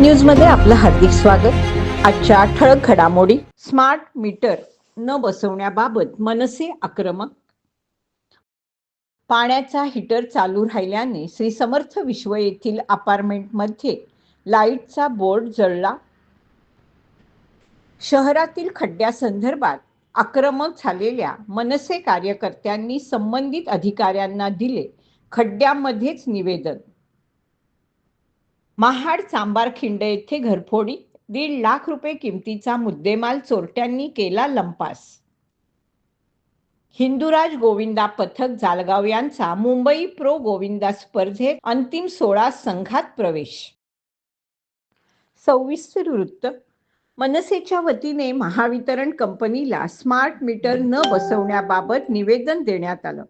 न्यूजमध्ये आपलं हार्दिक स्वागत. आजच्या ठळक घडामोडी. स्मार्ट मीटर न बसवण्याबाबत मनसे आक्रमक. पाण्याचा हीटर चालू राहिल्याने श्री समर्थ विश्व येथील अपार्टमेंटमध्ये लाईटचा बोर्ड जळला. शहरातील खड्ड्यासंदर्भात आक्रमक झालेल्या मनसे कार्यकर्त्यांनी संबंधित अधिकाऱ्यांना दिले खड्ड्यामध्येच निवेदन. महाड चांबार खिंड येथे घरफोडी दीड लाख रुपये किमतीचा मुद्देमाल चोरट्यांनी केला लंपास. हिंदुराज गोविंदा पथक जालगाव यांचा मुंबई प्रो गोविंदा स्पर्धेत अंतिम सोळा संघात प्रवेश. सविस्तर वृत्त मनसेच्या वतीने महावितरण कंपनीला स्मार्ट मीटर न बसवण्याबाबत निवेदन देण्यात आलं.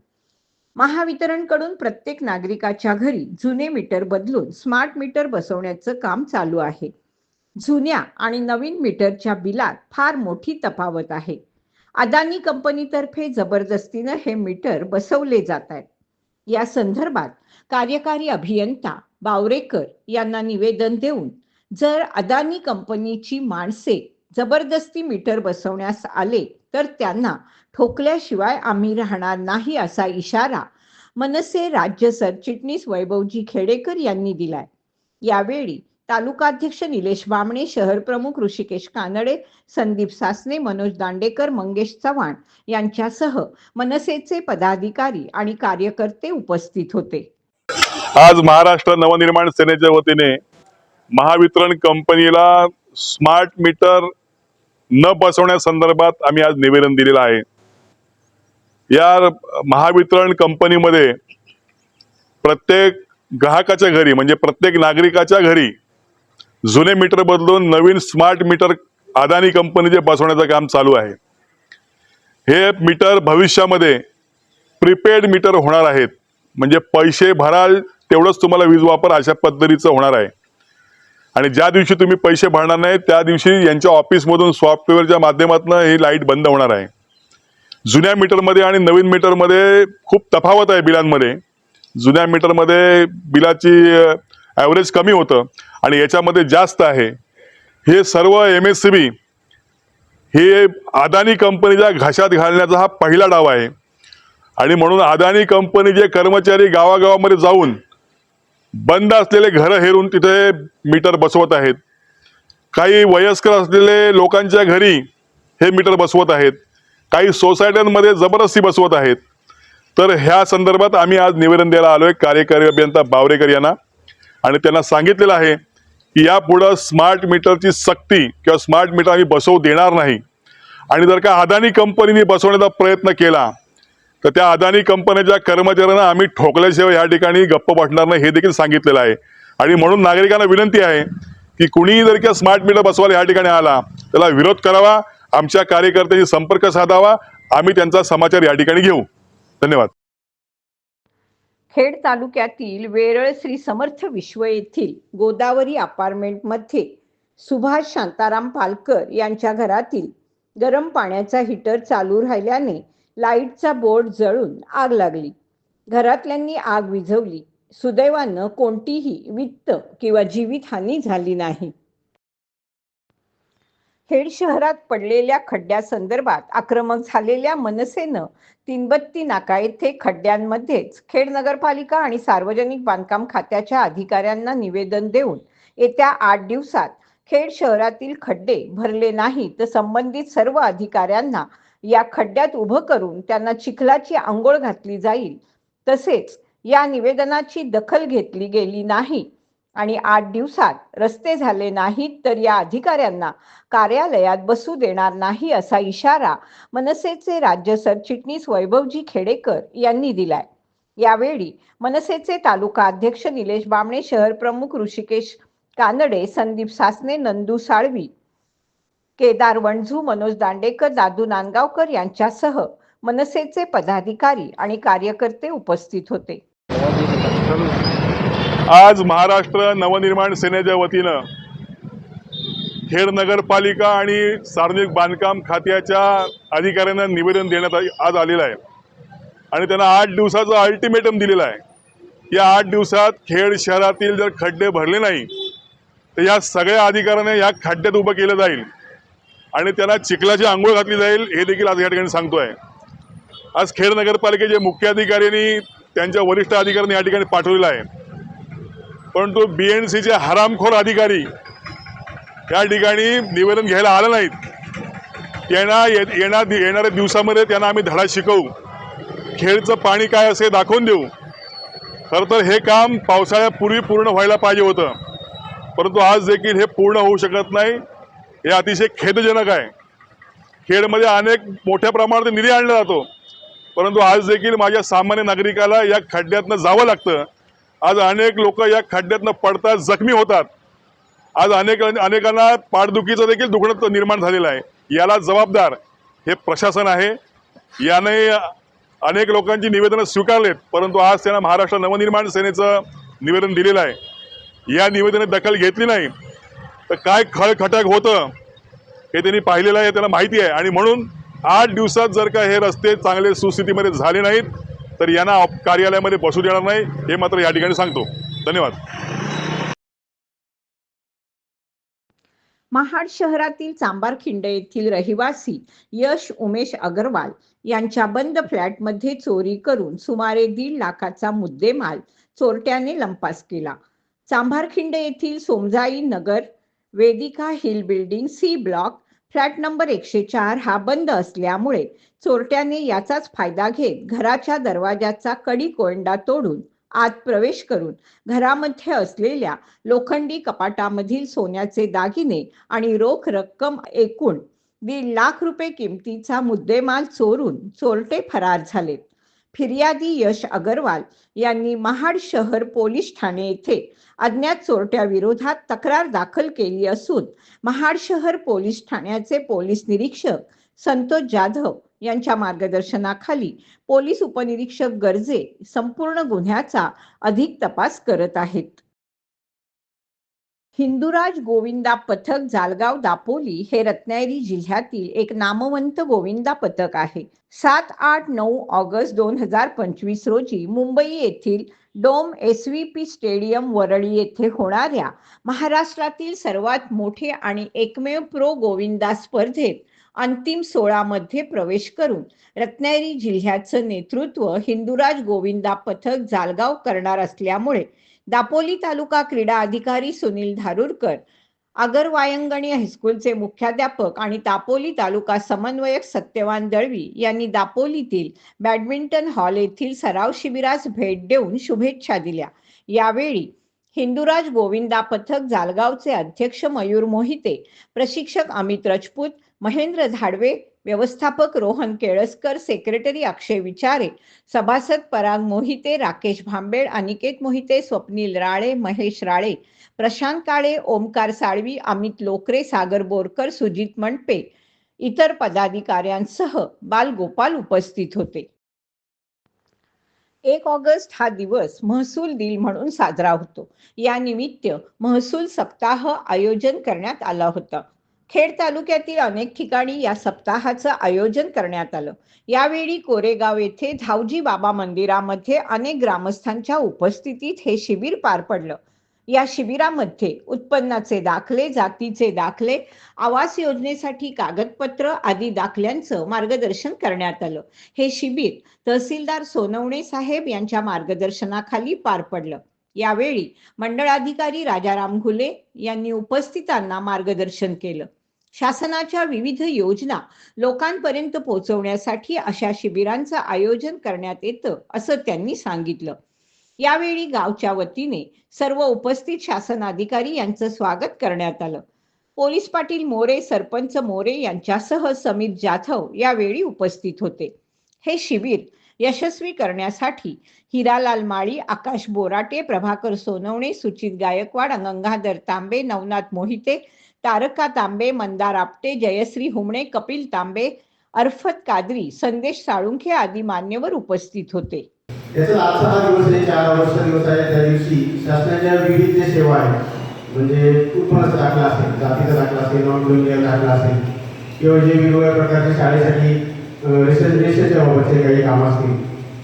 महावितरणकडून प्रत्येक नागरिकाच्या घरी जुने मीटर बदलून स्मार्ट मीटर बसवण्याचं काम चालू आहे. जुन्या आणि नवीन मीटरच्या बिलात फार मोठी तफावत आहे. अदानी कंपनीतर्फे जबरदस्तीनं हे मीटर बसवले जात आहेत. या संदर्भात कार्यकारी अभियंता बावरेकर यांना निवेदन देऊन जर अदानी कंपनीची माणसे जबरदस्ती मीटर बसवण्यास आले तर त्यांना ठोकल्याशिवाय आम्ही राहणार नाही असा इशारा मनसे राज्य सरचिटणीस वैभवजी खेडेकर यांनी दिलाय. यावेळी तालुकाध्यक्ष निलेश बामणे शहर प्रमुख ऋषिकेश कानडे संदीप सासने मनोज दांडेकर मंगेश चव्हाण यांच्यासह मनसेचे पदाधिकारी आणि कार्यकर्ते उपस्थित होते. आज महाराष्ट्र नवनिर्माण सेनेच्या वतीने महावितरण कंपनीला स्मार्ट मीटर न बसवण्यासंदर्भात आम्ही आज निवेदन दिलेलं आहे. या महावितरण कंपनीमध्ये प्रत्येक ग्राहकाच्या घरी म्हणजे प्रत्येक नागरिकाच्या घरी जुने मीटर बदलून नवीन स्मार्ट मीटर अदानी कंपनीचे बसवण्याचं काम चालू आहे. हे मीटर भविष्यामध्ये प्रीपेड मीटर होणार आहेत. म्हणजे पैसे भराल तेवढंच तुम्हाला वीज वापर अशा पद्धतीचं होणार आहे. आणि ज्या दिवशी तुम्ही पैसे भरणार नाही त्या दिवशी यांच्या ऑफिसमधून सॉफ्टवेअरच्या माध्यमातून ही लाइट बंद होणार आहे. जुन्या मीटरमध्ये आणि नवीन मीटरमध्ये खूप तफावत आहे बिलांमध्ये. जुन्या मीटरमध्ये बिलाची ॲव्हरेज कमी होतं आणि याच्यामध्ये जास्त आहे. हे सर्व एम एस सी बी हे अदानी कंपनीच्या घशात घालण्याचा हा पहिला डाव आहे. आणि म्हणून अदानी कंपनीचे कर्मचारी गावागावामध्ये जाऊन बंद असलेले घरं हेरून तिथे मीटर बसवत आहेत. काही वयस्कर असलेले लोकांच्या घरी हे मीटर बसवत आहेत. काही सोसायट्यांमध्ये जबरदस्ती बसवत आहेत. तर ह्या संदर्भात आम्ही आज निवेदन द्यायला आलोय कार्यकारी अभियंता बावरेकर यांना. आणि त्यांना सांगितलेलं आहे की यापुढं स्मार्ट मीटरची सक्ती किंवा स्मार्ट मीटर आम्ही बसवू देणार नाही. आणि जर का अदानी कंपनीने बसवण्याचा प्रयत्न केला तर त्या अदानी कंपन्याच्या कर्मचाऱ्यांना आम्ही ठोकल्याशिवाय या ठिकाणी गप्प बसणार नाही हे देखील सांगितलेलं आहे. आणि म्हणून नागरिकांना विनंती आहे की कुणीही जर का स्मार्ट मीटर बसवायला या ठिकाणी आला त्याला विरोध करावा आमच्या कार्यकर्त्यांशी संपर्क साधावा आम्ही त्यांचा समाचार या ठिकाणी घेऊ. धन्यवाद. खेड तालुक्यातील वेरळ श्री समर्थ विश्व येथील गोदावरी अपार्टमेंटमध्ये सुभाष शांताराम पालकर यांच्या घरातील गरम पाण्याचा हीटर चालू राहिल्याने लाईटचा बोर्ड जळून आग लागली. घरातल्यांनी आग विझवली. सुदैवानं कोणतीही वित्त किंवा जीवितहानी झाली नाही. खेड शहरात पडलेल्या खड्ड्यासंदर्भात आक्रमक झालेल्या मनसेनं तीनबत्ती नाका येथे खड्ड्यांमध्येच खेड नगरपालिका आणि सार्वजनिक बांधकाम खात्याच्या अधिकाऱ्यांना निवेदन देऊन येत्या आठ दिवसात खेड शहरातील खड्डे भरले नाही तर संबंधित सर्व अधिकाऱ्यांना या खड्ड्यात उभं करून त्यांना चिखलाची आंघोळ घातली जाईल. तसेच या निवेदनाची दखल घेतली गेली नाही आणि आठ दिवसात रस्ते झाले नाहीत तर या अधिकाऱ्यांना कार्यालयात बसू देणार नाही असा इशारा मनसेचे राज्य सरचिटणीस वैभवजी खेडेकर यांनी दिलाय. यावेळी मनसेचे तालुका अध्यक्ष निलेश बामणे शहर प्रमुख ऋषिकेश कानडे संदीप सासने नंदू साळवी केदार वणझू मनोज दांडेकर दादू नांदगावकर यांच्यासह मनसेचे पदाधिकारी आणि कार्यकर्ते उपस्थित होते. आज महाराष्ट्र नवनिर्माण सेनेच्या वतीनं खेड नगरपालिका आणि सार्वजनिक बांधकाम खात्याच्या अधिकाऱ्यांना निवेदन देण्यात आ- आज आलेलं आहे. आणि त्यांना आठ दिवसाचं अल्टिमेटम दिलेलं आहे या आठ दिवसात खेड शहरातील जर खड्डे भरले नाही तर या सगळ्या अधिकाऱ्यांना या खड्ड्यात उभं केलं जाईल. आणि त्यांना चिखलाची आंघोळ घातली जाईल हे देखील आज या ठिकाणी सांगतोय. आज खेड नगरपालिकेचे मुख्य अधिकाऱ्यांनी त्यांच्या वरिष्ठ अधिकाऱ्यांनी या ठिकाणी पाठवलेलं आहे. परंतु बी एन सीचे हरामखोर अधिकारी या ठिकाणी निवेदन घ्यायला आलं नाहीत. त्यांना ये- येणार येणाऱ्या दिवसामध्ये त्यांना आम्ही धडा शिकवू. खेळचं पाणी काय असे दाखवून देऊ. खरं तर हे काम पावसाळ्यापूर्वी पूर्ण व्हायला पाहिजे होतं. परंतु आज देखील हे पूर्ण होऊ शकत नाही. हे अतिशय खेदजनक आहे. खेडमध्ये अनेक मोठ्या प्रमाणात निधी आणला जातो. परंतु आज देखील माझ्या सामान्य नागरिकाला या खड्ड्यातनं जावं लागतं. आज अनेक लोक या खड्ड्यातनं पडतात जखमी होतात. आज अनेक अनेकांना पाठदुखीचं देखील दुखणं निर्माण झालेलं आहे. याला जबाबदार हे प्रशासन आहे. याने अनेक लोकांची निवेदनं स्वीकारलेत. परंतु आज त्यांना महाराष्ट्र नवनिर्माण सेनेचं निवेदन दिलेलं आहे. या निवेदनात दखल घेतली नाही. तर काय खळखटक होतं हे त्यांनी पाहिलेलं आहे त्यांना माहिती आहे. आणि म्हणून आठ दिवसात जर का हे रस्ते चांगले सुस्थितीमध्ये झाले नाहीत तर यांना कार्यालयामध्ये बसू देणार नाही हे मात्र या ठिकाणी सांगतो. धन्यवाद. महाड शहरातील चांबारखिंड येथील रहिवासी यश उमेश अगरवाल यांच्या बंद फ्लॅटमध्ये चोरी करून सुमारे दीड लाखाचा मुद्देमाल चोरट्याने लंपास केला. चांभारखिंड येथील Somjai Nagar Vedika hill building C block flat number एकशे चार हा बंद असल्यामुळे चोरट्याने याचाच फायदा घेत घराच्या दरवाजाचा कडी कोंडा तोडून आत प्रवेश करून घरामध्ये असलेल्या लोखंडी कपाटामधील सोन्याचे दागिने आणि रोख रक्कम एकूण दीड लाख रुपये किमतीचा मुद्देमाल चोरून चोरटे फरार झालेत. फिर्यादी यश अगरवाल यांनी महाड शहर पोलीस ठाणे येथे अज्ञात चोरट्याविरोधात तक्रार दाखल केली असून महाड शहर पोलीस ठाण्याचे पोलीस निरीक्षक संतोष जाधव यांच्या मार्गदर्शनाखाली पोलीस उपनिरीक्षक गरजे संपूर्ण गुन्ह्याचा अधिक तपास करत आहेत. हिंदुराज गोविंदा पथक जालगाव दापोली हे रत्नागिरी जिल्ह्यातील एक नामवंत गोविंदा पथक आहे. सात आठ नऊ ऑगस्ट दोन हजार पंचवीस रोजी मुंबई येथील dome S V P stadium Worli येथे होणाऱ्या महाराष्ट्रातील सर्वात मोठे आणि एकमेव प्रो गोविंदा स्पर्धेत अंतिम सोळामध्ये प्रवेश करून रत्नागिरी जिल्ह्याचं नेतृत्व हिंदुराज गोविंदा पथक जालगाव करणार असल्यामुळे दापोली तालुका क्रीडा अधिकारी सुनील धारुरकर आगरवायंगणी हायस्कूलचे मुख्याध्यापक आणि दापोली तालुका समन्वयक सत्यवान दळवी यांनी दापोलीतील बॅडमिंटन हॉल येथील सराव शिबिरास भेट देऊन शुभेच्छा दिल्या. यावेळी हिंदुराज गोविंदा पथक जालगावचे अध्यक्ष मयूर मोहिते प्रशिक्षक अमित राजपूत महेंद्र झाडवे व्यवस्थापक रोहन केळसकर सेक्रेटरी अक्षय विचारे सभासद पराग मोहिते राकेश भांबेड अनिकेत मोहिते स्वप्नील राळे महेश राळे प्रशांत काळे ओमकार साळवी अमित लोकरे सागर बोरकर सुजित मंडपे इतर पदाधिकाऱ्यांसह बालगोपाल उपस्थित होते. एक ऑगस्ट हा दिवस महसूल दिन म्हणून साजरा होतो. या निमित्त महसूल सप्ताह आयोजन करण्यात आला होता. खेड तालुक्यातील अनेक ठिकाणी या सप्ताहाचं आयोजन करण्यात आलं. यावेळी कोरेगाव येथे धावजी बाबा मंदिरामध्ये अनेक ग्रामस्थांच्या उपस्थितीत हे शिबिर पार पडलं. या शिबिरामध्ये उत्पन्नाचे दाखले जातीचे दाखले आवास योजनेसाठी कागदपत्र आदी दाखल्यांचं मार्गदर्शन करण्यात आलं. हे शिबिर तहसीलदार सोनवणे साहेब यांच्या मार्गदर्शनाखाली पार पडलं. यावेळी मंडळाधिकारी राजाराम घुले यांनी उपस्थितांना मार्गदर्शन केलं. शासनाच्या विविध योजना लोकांपर्यंत पोहोचवण्यासाठी अशा शिबिरांचं आयोजन करण्यात येतं असं त्यांनी सांगितलं. यावेळी गावच्या वतीने सर्व उपस्थित शासन अधिकारी यांचं स्वागत करण्यात आलं. पोलीस पाटील मोरे सरपंच मोरे यांच्यासह समित जाधव यावेळी उपस्थित होते. हे शिबिर यशस्वी करण्यासाठी हिरालाल माळी आकाश बोराटे प्रभाकर सोनवणे सुचित गायकवाड गंगाधर तांबे नवनाथ मोहिते तारका तांबे मंदार आपटे जयश्री हुमणे कपिल तांबे अर्फत कादरी संदेश साळुंखे आदी मान्यवर उपस्थित होते. याचा आजचा हा दिवस आहे चार ऑगस्टचा दिवस आहे. त्या दिवशी शासनाच्या विविध जे सेवा आहेत. म्हणजे उत्पन्नाचा दाखला असेल जातीचा दाखला असेल नॉन क्रिमिनल दाखला असेल. किंवा जे वेगवेगळ्या प्रकारच्या शाळेसाठी रेशन रेशनच्या बाबतचे काही काम असतील.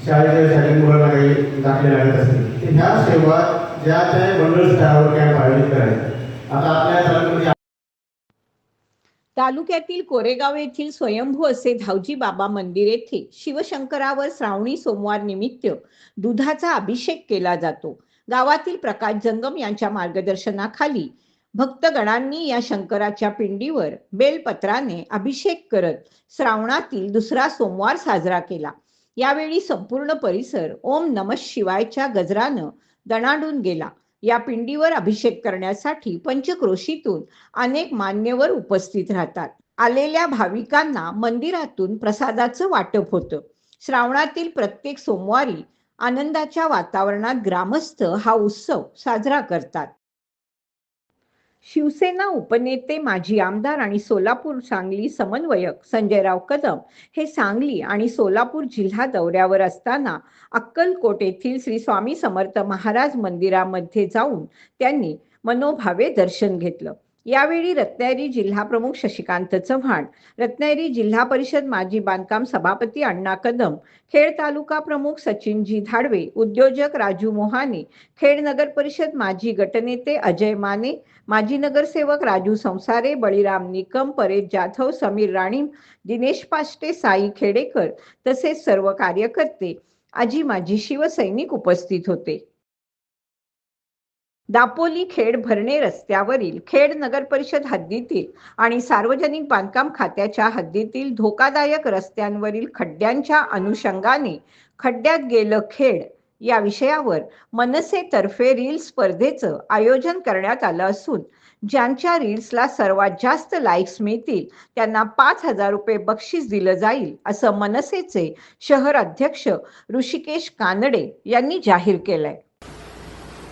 शाळेच्या शाळेत मुलांना काही दाखले लागत असतील. तर ह्या सेवा ज्या त्या मंडळ स्तरावर कॅम्प आयोजित करायचे आता आपल्या तालुक्यामध्ये तालुक्यातील कोरेगाव येथील स्वयंभू असे धावजी बाबा मंदिर येथे शिवशंकरावर श्रावणी सोमवार निमित्त दुधाचा अभिषेक केला जातो. गावातील प्रकाश जंगम यांच्या मार्गदर्शनाखाली भक्तगणांनी या शंकराच्या पिंडीवर बेलपत्राने अभिषेक करत श्रावणातील दुसरा सोमवार साजरा केला. यावेळी संपूर्ण परिसर ओम नमः शिवायच्या गजरानं दणाडून गेला. या पिंडीवर अभिषेक करण्यासाठी पंचक्रोशीतून अनेक मान्यवर उपस्थित राहतात. आलेल्या भाविकांना मंदिरातून प्रसादाचं वाटप होतं. श्रावणातील प्रत्येक सोमवारी आनंदाच्या वातावरणात ग्रामस्थ हा उत्सव साजरा करतात. शिवसेना उपनेते माजी आमदार आणि सोलापूर सांगली समन्वयक संजयराव कदम हे सांगली आणि सोलापूर जिल्हा दौऱ्यावर असताना अक्कलकोट येथील श्री स्वामी समर्थ महाराज मंदिरामध्ये जाऊन त्यांनी मनोभावे दर्शन घेतलं. यावेळी रत्नागिरी जिल्हा प्रमुख शशिकांत चव्हाण रत्नागिरी जिल्हा परिषद माजी बांधकाम सभापती अण्णा कदम खेड तालुका प्रमुख सचिनजी धाडवे उद्योजक राजू मोहाने खेड नगर परिषद माजी गटनेते अजय माने माजी नगरसेवक राजू संसारे बळीराम निकम परेश जाधव समीर राणीम दिनेश पाष्टे साई खेडेकर तसेच सर्व कार्यकर्ते आजी माजी शिवसैनिक उपस्थित होते. दापोली खेड भरणे रस्त्यावरील खेड नगर परिषद हद्दीतील आणि सार्वजनिक बांधकाम खात्याच्या हद्दीतील धोकादायक रस्त्यांवरील खड्ड्यांच्या अनुषंगाने खड्ड्यात गेलं खेड या विषयावर मनसेतर्फे रील स्पर्धेचं आयोजन करण्यात आलं असून ज्यांच्या रील्सला सर्वात जास्त लाईक्स मिळतील त्यांना पाच हजार रुपये बक्षीस दिलं जाईल असं मनसेचे शहर अध्यक्ष ऋषिकेश कानडे यांनी जाहीर केलंय.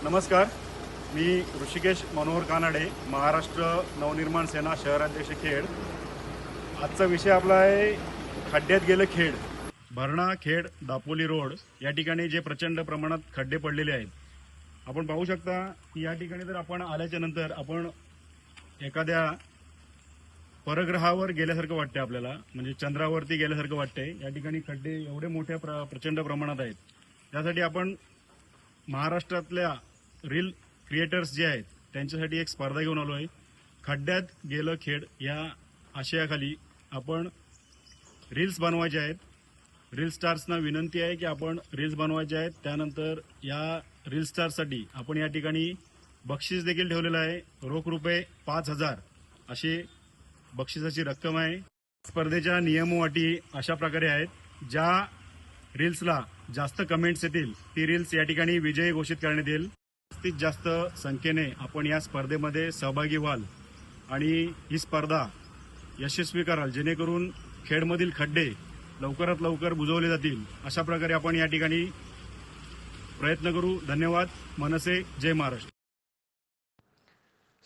नमस्कार. मी ऋषिकेश मनोहर कानाडे महाराष्ट्र नवनिर्माण सेना शहराध्यक्ष खेड. आजचा विषय आपला आहे खड्ड्यात गेलं खेड. भरणा खेड दापोली रोड या ठिकाणी जे प्रचंड प्रमाणात खड्डे पडलेले आहेत. आपण पाहू शकता की या ठिकाणी जर आपण आल्याच्यानंतर आपण एखाद्या परग्रहावर गेल्यासारखं वाटते आपल्याला. म्हणजे चंद्रावरती गेल्यासारखं वाटते या ठिकाणी खड्डे एवढे मोठ्या प्र प्रचंड प्रमाणात आहेत. त्यासाठी आपण महाराष्ट्रातल्या रील क्रिएटर्स जे आहेत त्यांच्यासाठी एक स्पर्धा घेऊन आलो आहे. खड्ड्यात गेलं खेड या आशयाखाली आपण रील्स बनवायचे आहेत. रील स्टार्सना विनंती आहे की आपण रील्स बनवायचे आहेत. त्यानंतर या रील स्टार्ससाठी आपण या ठिकाणी बक्षीस देखील ठेवलेलं आहे. रोख रुपये पाच हजार अशी बक्षिसाची रक्कम आहे. स्पर्धेच्या नियमवाटी अटी अशा प्रकारे आहेत. ज्या रील्सला जास्त कमेंट्स येतील ती रील्स या ठिकाणी विजयी घोषित करण्यात येईल. जास्तीत जास्त संख्येने आपण या स्पर्धेमध्ये सहभागी व्हाल आणि ही स्पर्धा यशस्वी कराल जेणेकरून खेडमधील खड्डे लवकरात लवकर बुजवले जातील. अशा प्रकारे आपण या ठिकाणी प्रयत्न करू. धन्यवाद. मनसे जय महाराष्ट्र.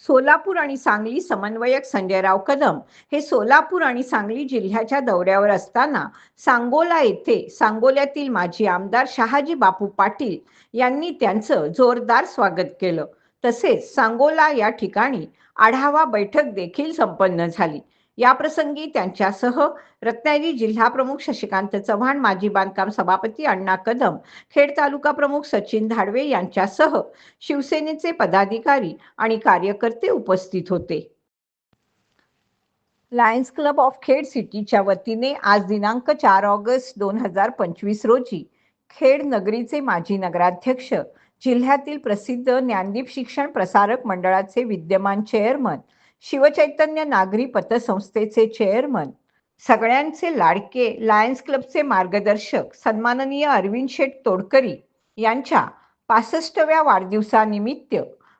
सोलापूर आणि सांगली समन्वयक संजयराव कदम हे सोलापूर आणि सांगली जिल्ह्याच्या दौऱ्यावर असताना सांगोला येथे सांगोल्यातील माजी आमदार शहाजी बापू पाटील यांनी त्यांचं जोरदार स्वागत केलं. तसेच सांगोला या ठिकाणी आढावा बैठक देखील संपन्न झाली. याप्रसंगी त्यांच्यासह रत्नागिरी जिल्हा प्रमुख शशिकांत चव्हाण माजी बांधकाम सभापती अण्णा कदम खेड तालुका प्रमुख सचिन धाडवे यांच्यासह शिवसेनेचे पदाधिकारी आणि कार्यकर्ते उपस्थित होते. लायन्स क्लब ऑफ खेड सिटीच्या वतीने आज दिनांक चार ऑगस्ट दोन हजार पंचवीस रोजी खेड नगरीचे माजी नगराध्यक्ष जिल्ह्यातील प्रसिद्ध ज्ञानदीप शिक्षण प्रसारक मंडळाचे विद्यमान चेअरमन शिवचैतन्य नागरी पतसंस्थेचे चेअरमन सगळ्यांचे लाडके लायन्स क्लबचे मार्गदर्शक सन्माननीय अरविंद शेठ तोडकरी यांच्या पासष्टव्या वाढदिवसानिमित्त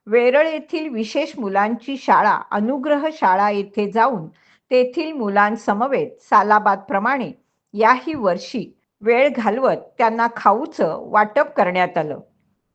वेरळ येथील विशेष मुलांची शाळा अनुग्रह शाळा येथे जाऊन तेथील मुलांसमवेत सालाबादप्रमाणे याही वर्षी वेळ घालवत त्यांना खाऊचं वाटप करण्यात आलं.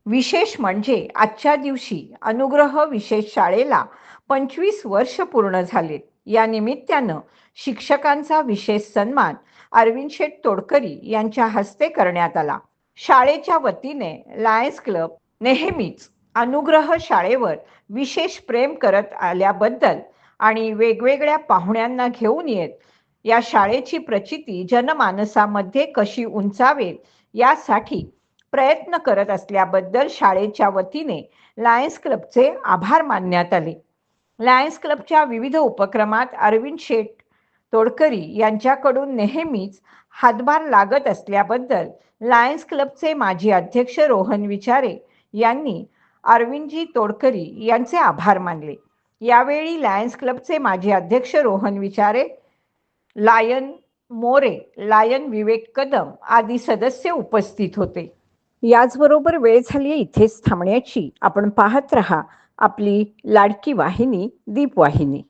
विशेष म्हणजे आजच्या दिवशी अनुग्रह विशेष शाळेला पंचवीस वर्ष पूर्ण झालेत या निमित्तानं शिक्षकांचा विशेष सन्मान अरविंद शेठ तोडकरी यांच्या हस्ते करण्यात आला. शाळेच्या वतीने लायन्स क्लब नेहमीच अनुग्रह शाळेवर विशेष प्रेम करत आल्याबद्दल आणि वेगवेगळ्या पाहुण्यांना घेऊन येत या शाळेची प्रचिती जनमानसामध्ये कशी उंचावेल यासाठी प्रयत्न करत असल्याबद्दल शाळेच्या वतीने लायन्स क्लबचे आभार मानण्यात आले. लायन्स क्लबच्या विविध उपक्रमात अरविंद शेठ तोडकरी यांच्याकडून नेहमीच हातभार लागत असल्याबद्दल लायन्स क्लबचे माजी अध्यक्ष रोहन विचारे यांनी अरविंदजी तोडकरी यांचे आभार मानले. यावेळी लायन्स क्लबचे माजी अध्यक्ष रोहन विचारे लायन मोरे लायन विवेक कदम आदी सदस्य उपस्थित होते. याचबरोबर वेळ झाली इथेच थांबण्याची. आपण पाहत रहा आपली लाडकी वाहिनी दीप वाहिनी